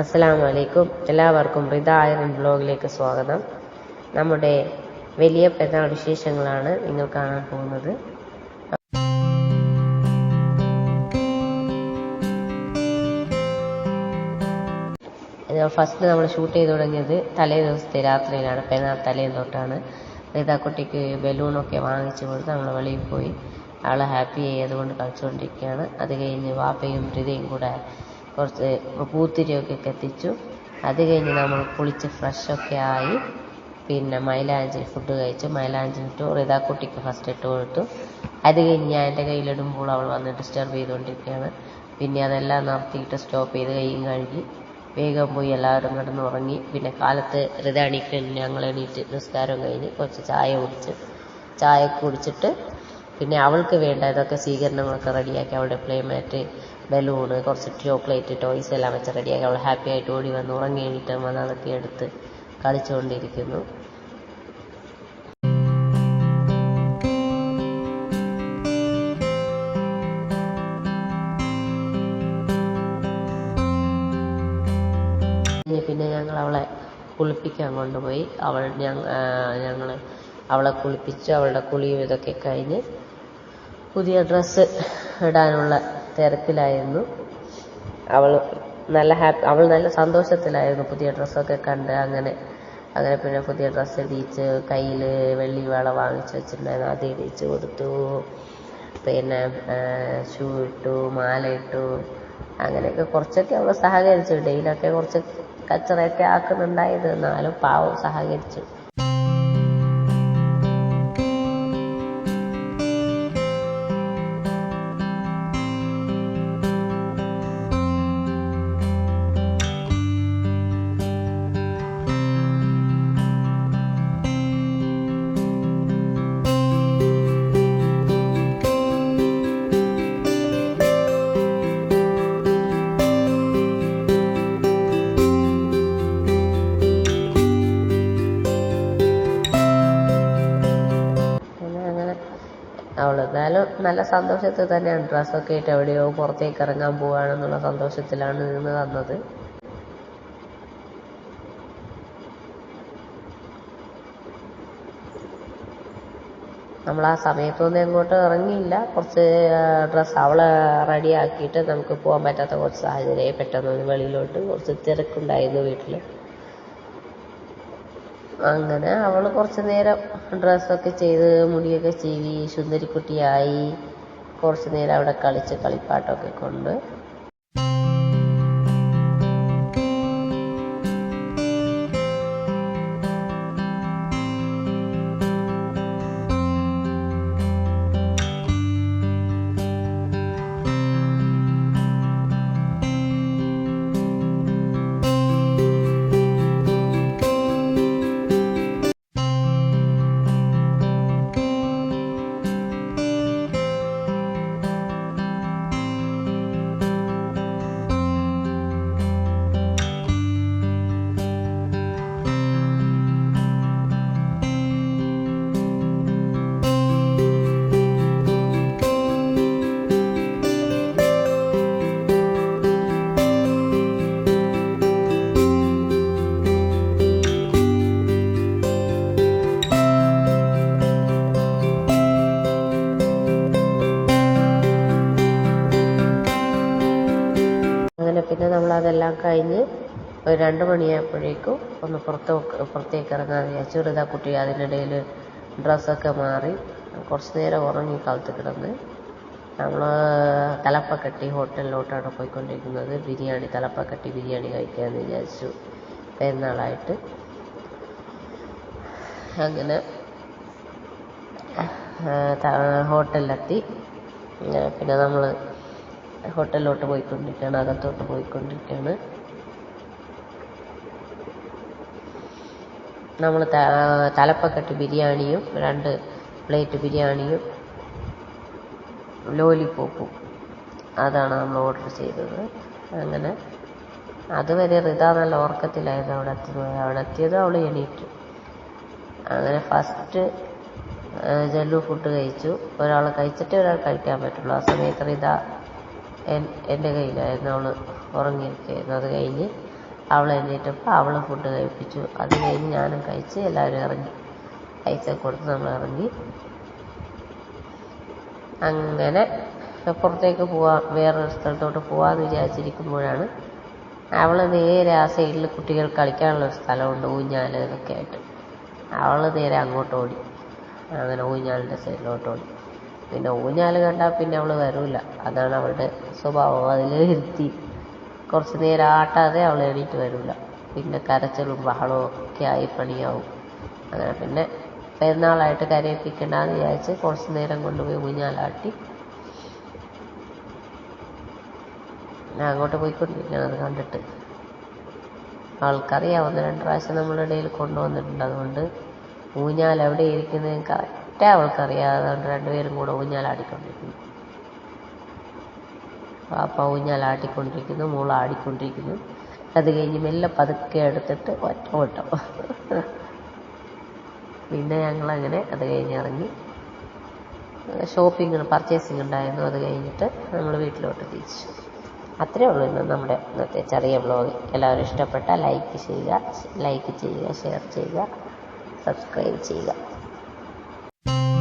അസ്സലാമു അലൈക്കും എല്ലാവർക്കും റിത ആയിരൻ ബ്ലോഗിലേക്ക് സ്വാഗതം. നമ്മുടെ വലിയ പെരുന്നാൾ വിശേഷങ്ങളാണ് നിങ്ങൾ കാണാൻ പോകുന്നത്. ഫസ്റ്റ് നമ്മൾ ഷൂട്ട് ചെയ്ത് തുടങ്ങിയത് തലേ ദിവസത്തെ രാത്രിയിലാണ്. പെരുന്നാൾ തലേന്ന് തൊട്ടാണ്. റിതാക്കുട്ടിക്ക് ബലൂണൊക്കെ വാങ്ങിച്ചു കൊടുത്ത് നമ്മൾ വെളിയിൽ പോയി. അവളെ ഹാപ്പി അതുകൊണ്ട് കളിച്ചുകൊണ്ടിരിക്കുകയാണ്. അത് കഴിഞ്ഞ് വാപ്പയും റിതയും കൂടെ കുറച്ച് പൂത്തിരിയൊക്കെ കത്തിച്ചു. അത് കഴിഞ്ഞ് നമ്മൾ കുളിച്ച് ഫ്രഷൊക്കെ ആയി. പിന്നെ മൈലാഞ്ചി ഫുഡ് കഴിച്ചു. മൈലാഞ്ചി ഇട്ടു. റിതാക്കുട്ടിക്ക് ഫസ്റ്റ് ഇട്ട് കൊടുത്തു. അത് കഴിഞ്ഞ് ഞാൻ എന്റെ കയ്യിലിടുമ്പോൾ അവൾ വന്ന് ഡിസ്റ്റർബ് ചെയ്തുകൊണ്ടിരിക്കുകയാണ്. പിന്നെ അതെല്ലാം നിർത്തിയിട്ട് സ്റ്റോപ്പ് ചെയ്ത് കൈയും കഴുകി വേഗം പോയി എല്ലാവരും നടന്ന് ഉറങ്ങി. പിന്നെ കാലത്ത് റിത എണീറ്റ് ഞങ്ങൾ എണീറ്റ് നിസ്കാരം കഴിഞ്ഞ് കുറച്ച് ചായ കുടിച്ച് ചായ കുടിച്ചിട്ട് പിന്നെ അവൾക്ക് വേണ്ട ഇതൊക്കെ സ്വീകരണങ്ങളൊക്കെ റെഡിയാക്കി അവളുടെ പ്ലേമാറ്റ് ബലൂണ് കുറച്ച് ചോക്ലേറ്റ് ടോയ്സ് എല്ലാം വെച്ച് റെഡിയാക്കി അവൾ ഹാപ്പി ആയിട്ട് ഓടി വന്ന് ഉറങ്ങി എണീറ്റ് വന്ന് അതൊക്കെ എടുത്ത് കളിച്ചുകൊണ്ടിരിക്കുന്നു. പിന്നെ ഞങ്ങൾ അവളെ കുളിപ്പിക്കാൻ കൊണ്ടുപോയി. അവൾ ഞങ്ങൾ അവളെ കുളിപ്പിച്ച് അവളുടെ കുളിയും ഇതൊക്കെ കഴിഞ്ഞ് പുതിയ ഡ്രസ്സ് ഇടാനുള്ള തിരക്കിലായിരുന്നു. അവൾ നല്ല ഹാപ്പി അവൾ നല്ല സന്തോഷത്തിലായിരുന്നു പുതിയ ഡ്രസ്സൊക്കെ കണ്ട് അങ്ങനെ അങ്ങനെ പിന്നെ പുതിയ ഡ്രസ്സ് ഇടിച്ച് കയ്യിൽ വെള്ളി വള വാങ്ങിച്ചു വെച്ചിട്ടുണ്ടായിരുന്നു. അത് ഇടിച്ച് കൊടുത്തു. പിന്നെ ഷൂ ഇട്ടു മാല ഇട്ടു. അങ്ങനെയൊക്കെ കുറച്ചൊക്കെ അവൾ സഹകരിച്ചു. ഡെയിലൊക്കെ കുറച്ച് കച്ചറയൊക്കെ ആക്കുന്നുണ്ടായിരുന്നു. എന്നാലും പാവം സഹകരിച്ചു. എന്തായാലും നല്ല സന്തോഷത്തിൽ തന്നെയാണ്. ഡ്രസ്സൊക്കെ ആയിട്ട് എവിടെയോ പുറത്തേക്ക് ഇറങ്ങാൻ പോവുകയാണെന്നുള്ള സന്തോഷത്തിലാണ് നിന്ന് തന്നത്. നമ്മൾ ആ സമയത്തൊന്നും എങ്ങോട്ടും ഇറങ്ങിയില്ല. കുറച്ച് ഡ്രസ്സ് അവളെ റെഡിയാക്കിയിട്ട് നമുക്ക് പോകാൻ പറ്റാത്ത കുറച്ച് സാഹചര്യം പെട്ടെന്ന് വെളിയിലോട്ട് കുറച്ച് തിരക്കുണ്ടായിരുന്നു വീട്ടിൽ അങ്ങനെ അവൾ കുറച്ച് നേരം ഡ്രസ്സൊക്കെ ചെയ്ത് മുടിയൊക്കെ ചീവി സുന്ദരിക്കുട്ടിയായി കുറച്ച് നേരം അവിടെ കളിച്ച് കളിപ്പാട്ടമൊക്കെ കൊണ്ട് കഴിഞ്ഞ് ഒരു രണ്ട് മണിയായപ്പോഴേക്കും ഒന്ന് പുറത്ത് പുറത്തേക്ക് ഇറങ്ങാൻ വിചാരിച്ചു. റിത കുട്ടി അതിനിടയിൽ ഡ്രസ്സൊക്കെ മാറി കുറച്ച് നേരം ഉറങ്ങി കാലത്ത് കിടന്ന് നമ്മൾ തലപ്പക്കട്ടി ഹോട്ടലിലോട്ടാണ് പോയിക്കൊണ്ടിരിക്കുന്നത്. ബിരിയാണി തലപ്പക്കട്ടി ബിരിയാണി കഴിക്കാമെന്ന് വിചാരിച്ചു. പെരുന്നാളായിട്ട്. അങ്ങനെ ഹോട്ടലിലെത്തി. പിന്നെ നമ്മൾ ഹോട്ടലിലോട്ട് പോയിക്കൊണ്ടിരിക്കുകയാണ് അകത്തോട്ട് പോയിക്കൊണ്ടിരിക്കുകയാണ്. നമ്മൾ തലപ്പക്കെട്ട് ബിരിയാണിയും രണ്ട് പ്ലേറ്റ് ബിരിയാണിയും ലോലിപ്പോപ്പും അതാണ് നമ്മൾ ഓർഡർ ചെയ്തത്. അങ്ങനെ അതുവരെ റിത നല്ല ഉറക്കത്തിലായിരുന്നു അവിടെ എത്തുന്നത്. അവിടെ എത്തിയത് അവൾ എണീറ്റു. അങ്ങനെ ഫസ്റ്റ് ജല്ലു ഫുഡ് കഴിച്ചു. ഒരാൾ കഴിച്ചിട്ടേ ഒരാൾ കഴിക്കാൻ പറ്റുള്ളൂ. ആ സമയത്ത് റിത എന്റെ കയ്യിലായിരുന്നു അവൾ ഉറങ്ങിയിരിക്കുകയായിരുന്നു. അത് കഴിഞ്ഞ് അവൾ എഴുന്നേറ്റപ്പോൾ അവൾ ഫുഡ് കഴിപ്പിച്ചു. അത് കഴിഞ്ഞ് ഞാനും കഴിച്ച് എല്ലാവരും ഇറങ്ങി. പൈസ കൊടുത്ത് നമ്മൾ ഇറങ്ങി. അങ്ങനെ പുറത്തേക്ക് പോവാ വേറൊരു സ്ഥലത്തോട്ട് പോവാന്ന് വിചാരിച്ചിരിക്കുമ്പോഴാണ് അവൾ നേരെ ആ സൈഡിൽ കുട്ടികൾ കളിക്കാനുള്ള ഒരു സ്ഥലമുണ്ട് ഊഞ്ഞാൽ ഇതൊക്കെ ആയിട്ട് അവൾ നേരെ അങ്ങോട്ട് ഓടി അങ്ങനെ ഊഞ്ഞാലിന്റെ സൈഡിലോട്ട് ഓടി പിന്നെ ഊഞ്ഞാൽ കണ്ടാൽ പിന്നെ അവൾ വരൂല. അതാണ് അവളുടെ സ്വഭാവം. അതിൽ ഇരുത്തി കുറച്ച് നേരം ആട്ടാതെ അവൾ എണീറ്റ് വരൂല. പിന്നെ കരച്ചിലും ബഹളവും ഒക്കെ ആയി പണിയാവും. അങ്ങനെ പിന്നെ പെരുന്നാളായിട്ട് കരയിപ്പിക്കണ്ടെന്ന് വിചാരിച്ച് കുറച്ച് നേരം കൊണ്ടുപോയി ഊഞ്ഞാലാട്ടി. ഞാൻ അങ്ങോട്ട് പോയിക്കൊണ്ടിരിക്കുകയാണ് അത് കണ്ടിട്ട്. ആൾക്കറിയാം ഒന്ന് രണ്ട് പ്രാവശ്യം നമ്മളുടെ ഇടയിൽ കൊണ്ടുവന്നിട്ടുണ്ട്. അതുകൊണ്ട് ഊഞ്ഞാൽ എവിടെ ഇരിക്കുന്നതെന്ന് കറക്റ്റ് അവൾക്കറിയാം അവൾക്കറിയാതെ രണ്ടുപേരും കൂടെ ഊഞ്ഞാലാടിക്കൊണ്ടിരിക്കുന്നു. പാപ്പ ഊഞ്ഞാലാട്ടിക്കൊണ്ടിരിക്കുന്നു മോൾ ആടിക്കൊണ്ടിരിക്കുന്നു. അത് കഴിഞ്ഞ് മെല്ലെ പതുക്കെ എടുത്തിട്ട് ഒറ്റ ഓട്ടം പിന്നെ ഞങ്ങളങ്ങനെ അത് കഴിഞ്ഞ് ഇറങ്ങി. ഷോപ്പിംഗ് പർച്ചേസിങ് ഉണ്ടായിരുന്നു അത് കഴിഞ്ഞിട്ട് നമ്മൾ വീട്ടിലോട്ട് തിരിച്ചു. അത്രേ ഉള്ളൂ ഇന്ന് നമ്മുടെ ഇന്നത്തെ ചെറിയ ബ്ലോഗ് എല്ലാവരും ഇഷ്ടപ്പെട്ട ലൈക്ക് ചെയ്യുക ലൈക്ക് ചെയ്യുക ഷെയർ ചെയ്യുക സബ്സ്ക്രൈബ് ചെയ്യുക. thank you